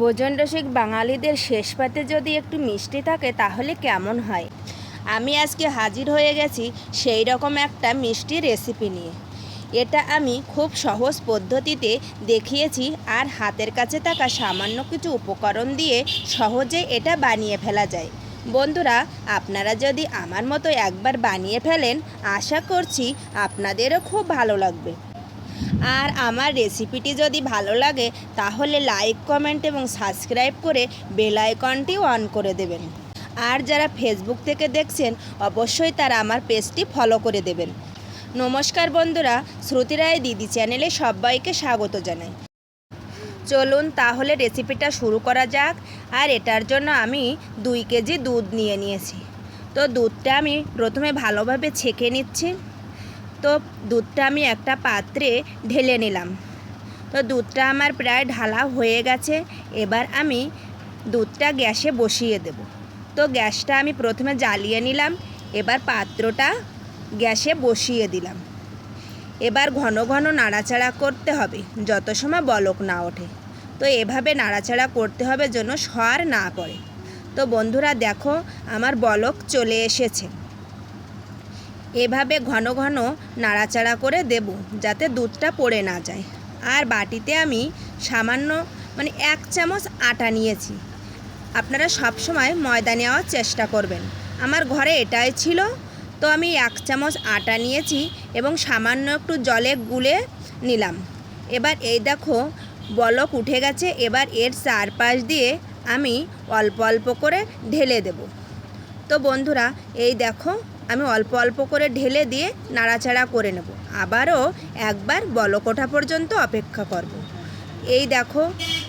ভোজন রসিক বাঙালিদের শেষ পাতে যদি একটু মিষ্টি থাকে, তাহলে কেমন হয়? আমি আজকে হাজির হয়ে গেছি সেই রকম একটা মিষ্টি রেসিপি নিয়ে। এটা আমি খুব সহজ পদ্ধতিতে দেখিয়েছি আর হাতের কাছে থাকা সামান্য কিছু উপকরণ দিয়ে সহজে এটা বানিয়ে ফেলা যায়। বন্ধুরা, আপনারা যদি আমার মতো একবার বানিয়ে ফেলেন, আশা করছি আপনাদেরও খুব ভালো লাগবে। আর আমার রেসিপিটি যদি ভালো লাগে, তাহলে লাইক কমেন্ট এবং সাবস্ক্রাইব করে বেল আইকনটি অন করে দেবেন। আর যারা ফেসবুক থেকে দেখছেন, অবশ্যই তারা আমার পেজটি ফলো করে দেবেন। নমস্কার বন্ধুরা, শ্রুতি রায় দিদি চ্যানেলে সবাইকে স্বাগত জানাই। চলুন তাহলে রেসিপিটা শুরু করা যাক। আর এটার জন্য আমি দুই কেজি দুধ নিয়ে নিয়েছি। তো দুধটা আমি প্রথমে ভালোভাবে ছেঁকে নিচ্ছি। তো দুধটা আমি একটা পাত্রে ঢেলে নিলাম। তো দুধটা আমার প্রায় ঢালা হয়ে গেছে, এবার আমি দুধটা গ্যাসে বসিয়ে দেব। তো গ্যাসটা আমি প্রথমে জ্বালিয়ে নিলাম, এবার পাত্রটা গ্যাসে বসিয়ে দিলাম। এবার ঘন ঘন নাড়াচাড়া করতে হবে, যত সময় বলক না ওঠে। তো এভাবে নাড়াচাড়া করতে হবে যেন সর না পড়ে। তো বন্ধুরা দেখো, আমার বলক চলে এসেছে। এভাবে ঘন ঘন নাড়াচাড়া করে দেব যাতে দুধটা পড়ে না যায়। আর বাটিতে আমি সামান্য মানে এক চামচ আটা নিয়েছি। আপনারা সব সময় ময়দা নেওয়ার চেষ্টা করবেন। আমার ঘরে এটাই ছিল। তো আমি এক চামচ আটা নিয়েছি এবং সামান্য একটু জলে গুলে নিলাম। এবার এই দেখো, বলক উঠে গেছে। এবার এর চারপাশ দিয়ে আমি অল্প অল্প করে ঢেলে দেব। তো বন্ধুরা, এই দেখো আমি অল্প অল্প করে ঢেলে দিয়ে নাড়াচাড়া করে নেব আবারও একবার বলক ওঠা পর্যন্ত অপেক্ষা করব। এই দেখো,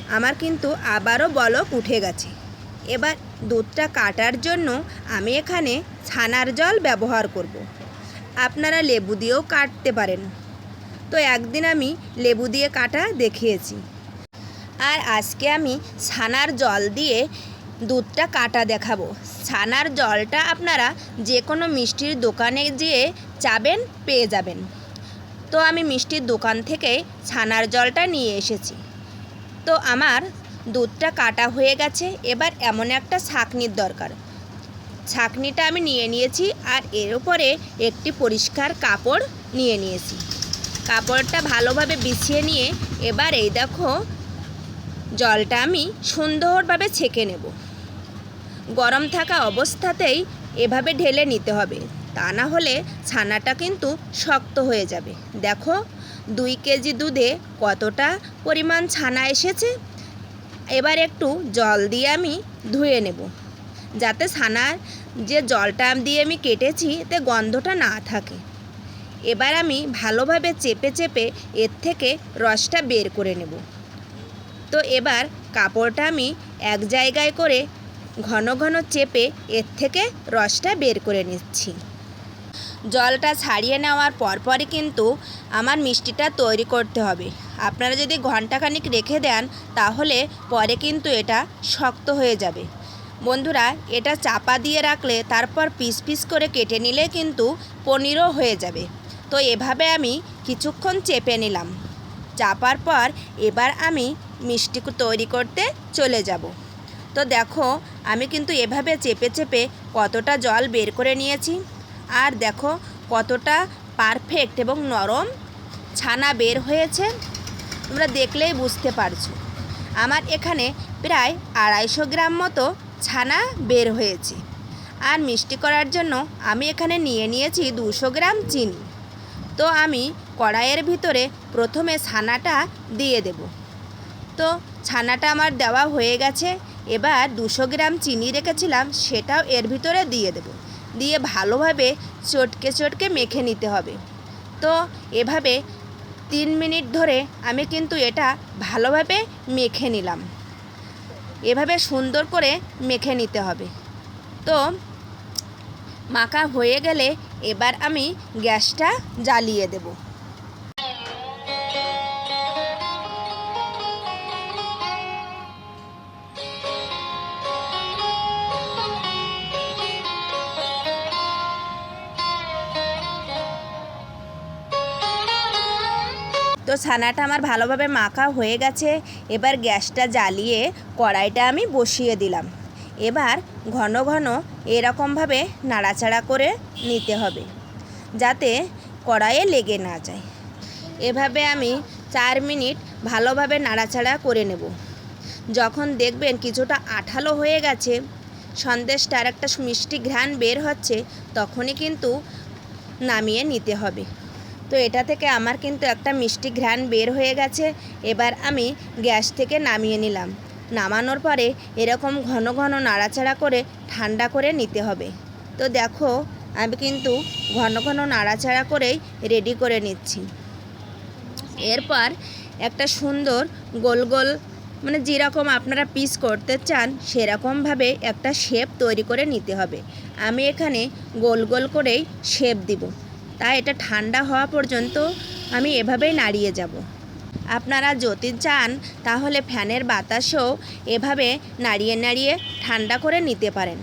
আমার কিন্তু আবারও বলক উঠে গেছে এবার দুধটা কাটার জন্য আমি এখানে ছানার জল ব্যবহার করব। আপনারা লেবু দিয়েও কাটতে পারেন তো একদিন আমি লেবু দিয়ে কাটা দেখিয়েছি আর আজকে আমি ছানার জল দিয়ে দুধটা কাটা দেখাবো। ছানার জলটা আপনারা যে কোনো মিষ্টির দোকানে যেয়ে চাবেন, পেয়ে যাবেন। তো আমি মিষ্টির দোকান থেকে ছানার জলটা নিয়ে এসেছি। তো আমার দুধটা কাটা হয়ে গেছে, এবার এমন একটা ছাঁকনির দরকার। ছাঁকনিটা আমি নিয়ে নিয়েছি আর এর উপরে একটি পরিষ্কার কাপড় নিয়ে নিয়েছি। কাপড়টা ভালোভাবে বিছিয়ে নিয়ে এবার এই দেখো, জলটা আমি সুন্দরভাবে ছেঁকে নেব। গরম থাকা অবস্থাতেই এভাবে ঢেলে নিতে হবে। তা না হলে ছানাটা কিন্তু শক্ত হয়ে যাবে। দেখো, দুই কেজি দুধে কতটা পরিমাণ ছানা এসেছে? এবার একটু জল দিয়ে আমি ধুয়ে নেব। যাতে ছানার যে জলটা দিয়ে আমি কেটেছি, এতে গন্ধটা না থাকে। এবার আমি ভালোভাবে চেপে চেপে এর থেকে রসটা বের করে নেব। তো এবার কাপড়টা আমি এক জায়গায় করে ঘন ঘন চেপে এর থেকে রসটা বের করে নিচ্ছি। জলটা ছাড়িয়ে নেওয়ার পরপরই কিন্তু আমার মিষ্টিটা তৈরি করতে হবে। আপনারা যদি ঘন্টাখানিক রেখে দেন, তাহলে পরে কিন্তু এটা শক্ত হয়ে যাবে। বন্ধুরা, এটা চাপা দিয়ে রাখলে তারপর পিস পিস করে কেটে নিলে কিন্তু পনিরও হয়ে যাবে। তো এভাবে আমি কিছুক্ষণ চেপে নিলাম। চাপার পর এবার আমি মিষ্টি তৈরি করতে চলে যাব। তো দেখো, আমি কিন্তু এভাবে চেপে চেপে কতটা জল বের করে নিয়েছি। আর দেখো, কতটা পারফেক্ট এবং নরম ছানা বের হয়েছে। তোমরা দেখলেই বুঝতে পারছ। আমার এখানে প্রায় আড়াইশো গ্রাম মতো ছানা বের হয়েছে। আর মিষ্টি করার জন্য আমি এখানে নিয়ে নিয়েছি দুশো গ্রাম চিনি। তো আমি কড়াইয়ের ভিতরে প্রথমে ছানাটা দিয়ে দেব। তো ছানাটা আমার দেওয়া হয়ে গেছে। এবার দুশো গ্রাম চিনি রেখেছিলাম, সেটাও এর ভিতরে দিয়ে দেব। দিয়ে ভালোভাবে চটকে চটকে মেখে নিতে হবে। তো এভাবে তিন মিনিট ধরে আমি কিন্তু এটা ভালোভাবে মেখে নিলাম। এভাবে সুন্দর করে মেখে নিতে হবে। তো মাখা হয়ে গেলে এবার আমি গ্যাসটা জ্বালিয়ে দেব। ছানাটা আমার ভালোভাবে মাখা হয়ে গেছে। এবার গ্যাসটা জ্বালিয়ে কড়াইটা আমি বসিয়ে দিলাম। এবার ঘন ঘন এরকমভাবে নাড়াচাড়া করে নিতে হবে, যাতে কড়াইয়ে লেগে না যায়। এভাবে আমি চার মিনিট ভালোভাবে নাড়াচাড়া করে নেব। যখন দেখবেন কিছুটা আঠালো হয়ে গেছে, সন্দেশটার একটা মিষ্টি ঘ্রাণ বের হচ্ছে, তখনই কিন্তু নামিয়ে নিতে হবে। তো এটা থেকে আমার কিন্তু একটা মিষ্টি ঘ্রাণ বের হয়ে গেছে। এবার আমি গ্যাস থেকে নামিয়ে নিলাম। নামানোর পরে এরকম ঘন ঘন নাড়াচাড়া করে ঠান্ডা করে নিতে হবে। তো দেখো, আমি কিন্তু ঘন ঘন নাড়াচাড়া করেই রেডি করে নিচ্ছি। এরপর একটা সুন্দর গোল গোল মানে যেরকম আপনারা পিস করতে চান, সেরকমভাবে একটা শেপ তৈরি করে নিতে হবে। আমি এখানে গোল গোল করেই শেপ দিব। তাই এটা ঠান্ডা হওয়া পর্যন্ত আমি এভাবেই নাড়িয়ে যাব। আপনারা যদি চান, তাহলে ফ্যানের বাতাসও এভাবে নাড়িয়ে নাড়িয়ে ঠান্ডা করে নিতে পারেন।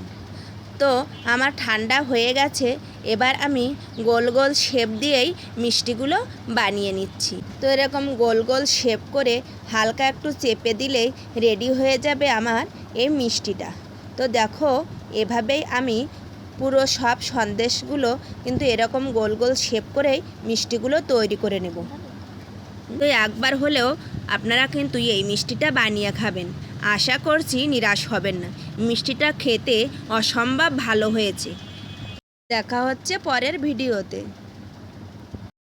তো, আমার ঠান্ডা হয়ে গেছে, এবার আমি গোল গোল শেপ দিয়েই মিষ্টিগুলো বানিয়ে নিচ্ছি। তো, এরকম গোল গোল শেপ করে হালকা একটু চেপে দিলেই রেডি হয়ে যাবে আমার এই মিষ্টিটা। তো, দেখো, এভাবেই আমি পুরো সব সন্দেশগুলো কিন্তু এরকম গোল গোল শেপ করেই মিষ্টিগুলো তৈরি করে নেব। তো একবার হলেও আপনারা কিন্তু এই মিষ্টিটা বানিয়ে খাবেন। আশা করছি নিরাশ হবেন না। মিষ্টিটা খেতে অসম্ভব ভালো হয়েছে। দেখা হচ্ছে পরের ভিডিওতে।